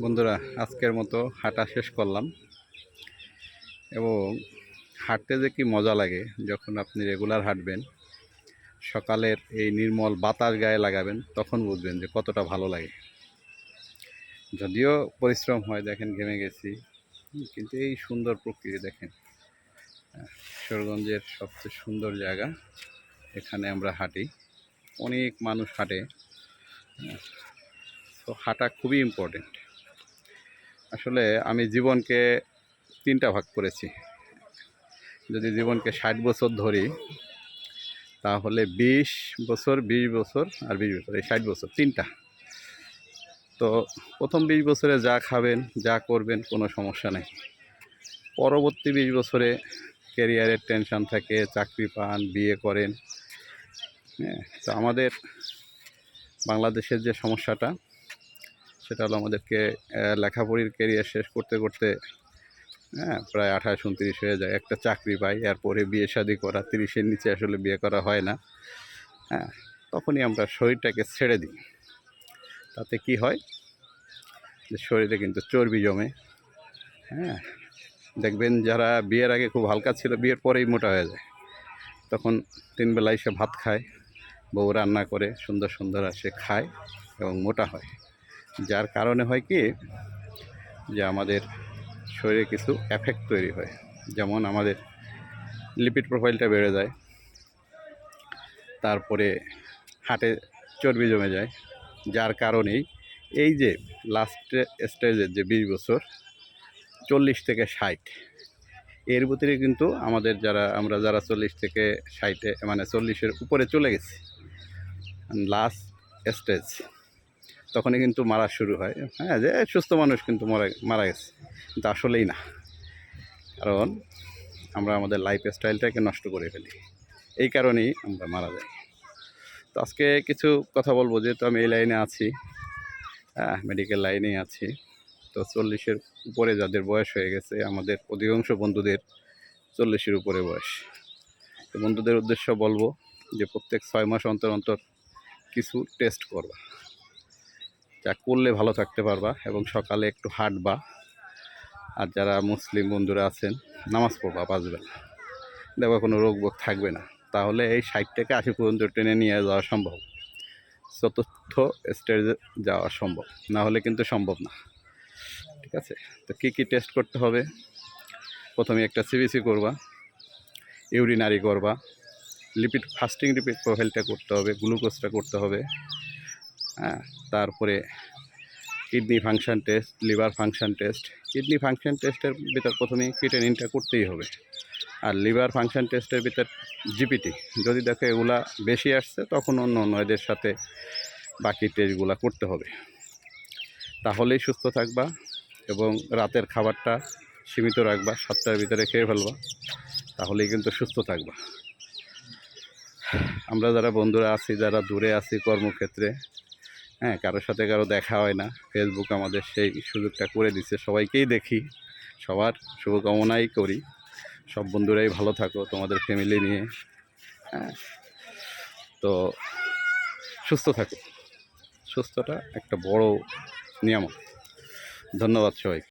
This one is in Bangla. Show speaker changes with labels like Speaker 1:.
Speaker 1: বন্ধুরা আজকের মতো হাঁটা শেষ করলাম। এবং হাঁটতে যে কি মজা লাগে যখন আপনি রেগুলার হাঁটবেন সকালের এই নির্মল বাতাস গায়ে লাগাবেন তখন বুঝবেন যে কতটা ভালো লাগে। যদিও পরিশ্রম হয় দেখেন ঘেমে গেছি কিন্তু এই সুন্দর প্রকৃতি দেখেন। আহ, কিশোরগঞ্জের সবচেয়ে সুন্দর জায়গা এখানে আমরা হাঁটি। অনেক মানুষ হাঁটে। তো হাঁটা খুবই ইম্পর্টেন্ট আসলে আমি জীবনকে তিনটা ভাগ করেছি। যদি জীবনকে ষাট বছর ধরি, তাহলে বিশ বছর বিশ বছর আর বিশ বছর, এই ষাট বছর, তিনটা। তো প্রথম বিশ বছরে যা খাবেন, যা করবেন, কোনো সমস্যা নেই। পরবর্তী বিশ বছরে ক্যারিয়ারের টেনশন থাকে, চাকরি পান, বিয়ে করেন হ্যাঁ তো আমাদের বাংলাদেশের যে সমস্যাটা সেটা হলো আমাদেরকে লেখাপড়ির কেরিয়ার শেষ করতে করতে হ্যাঁ প্রায় আঠাশ, উনত্রিশ হয়ে যায়। একটা চাকরি পাই, এরপরে বিয়ে শাদি করা, তিরিশের নিচে আসলে বিয়ে করা হয় না। হ্যাঁ তখনই আমরা শরীরটাকে ছেড়ে দিই। তাতে কি হয়? যে শরীরে কিন্তু চর্বি জমে। হ্যাঁ দেখবেন যারা বিয়ের আগে খুব হালকা ছিল, বিয়ের পরেই মোটা হয়ে যায়। তখন তিন বেলা এসে ভাত খায়, বউ রান্না করে, সুন্দর সুন্দর আসে, খায় এবং মোটা হয়। যার কারণে হয় কি যে আমাদের শরীরে কিছু এফেক্ট তৈরি হয়। যেমন আমাদের লিপিড প্রোফাইলটা বেড়ে যায়, তারপরে হাটে চর্বি জমে যায়, যার কারণেই এই যে লাস্ট স্টেজের যে বিশ বছর, চল্লিশ থেকে ষাট, এর ভিতরে কিন্তু আমাদের যারা, আমরা যারা চল্লিশ থেকে ষাটে মানে চল্লিশের উপরে চলে গেছি লাস্ট স্টেজ তখনই কিন্তু মারা শুরু হয়। হ্যাঁ যে সুস্থ মানুষ কিন্তু মারা মারা গেছে। কিন্তু আসলেই না। কারণ আমরা আমাদের লাইফ স্টাইলটাকে নষ্ট করে ফেলি। এই কারণেই আমরা মারা যাই। তো আজকে কিছু কথা বলব, যেহেতু আমি এই লাইনে আছি। হ্যাঁ মেডিকেল লাইনেই আছি। তো চল্লিশের উপরে যাদের বয়স হয়ে গেছে, আমাদের অধিকাংশ বন্ধুদের চল্লিশের উপরে বয়স। তো বন্ধুদের উদ্দেশ্য বলব যে প্রত্যেক ছয় মাস অন্তর অন্তর কিছু টেস্ট করবা। যা করলে ভালো থাকতে পারবা এবং সকালে একটু হাঁটবা। আর যারা মুসলিম বন্ধুরা আছেন, নামাজ পড়বা পাঁচ বেলা দেখবা কোনো রোগ বোগ থাকবে না। তাহলে এই ষাট থেকে আশি পর্যন্ত ট্রেনে নিয়ে যাওয়া সম্ভব। চতুর্থ স্টেজে যাওয়া সম্ভব। না হলে কিন্তু সম্ভব না। ঠিক আছে? তো কী কী টেস্ট করতে হবে? প্রথমে একটা সিবিসি করবা ইউরিনারি করবা লিপিড ফাস্টিং লিপিড প্রোফাইলটা করতে হবে গ্লুকোজটা করতে হবে। তারপরে kidney function test, liver function test. Kidney function টেস্টের ভিতর প্রথমে ক্রিটেনিনটা করতেই হবে। আর লিভার ফাংশান টেস্টের ভিতর জিপিটি, যদি দেখো এগুলা বেশি আসছে, তখন অন্য অন্য এদের সাথে বাকি টেস্টগুলো করতে হবে। তাহলেই সুস্থ থাকবা এবং রাতের খাবারটা সীমিত রাখবা সাতটার ভিতরে খেয়ে ফেলবা, তাহলেই কিন্তু সুস্থ থাকবা। আমরা যারা বন্ধুরা আছি, যারা দূরে আছি কর্মক্ষেত্রে হ্যাঁ কারোর সাথে কারও দেখা হয় না। ফেসবুক আমাদের সেই সুযোগটা করে দিচ্ছে। সবাইকেই দেখি। সবার শুভকামনাই করি। সব বন্ধুরাই ভালো থাকো, তোমাদের ফ্যামিলি নিয়ে। হ্যাঁ তো সুস্থ থাকো। সুস্থটা একটা বড় নিয়ামক ধন্যবাদ সবাই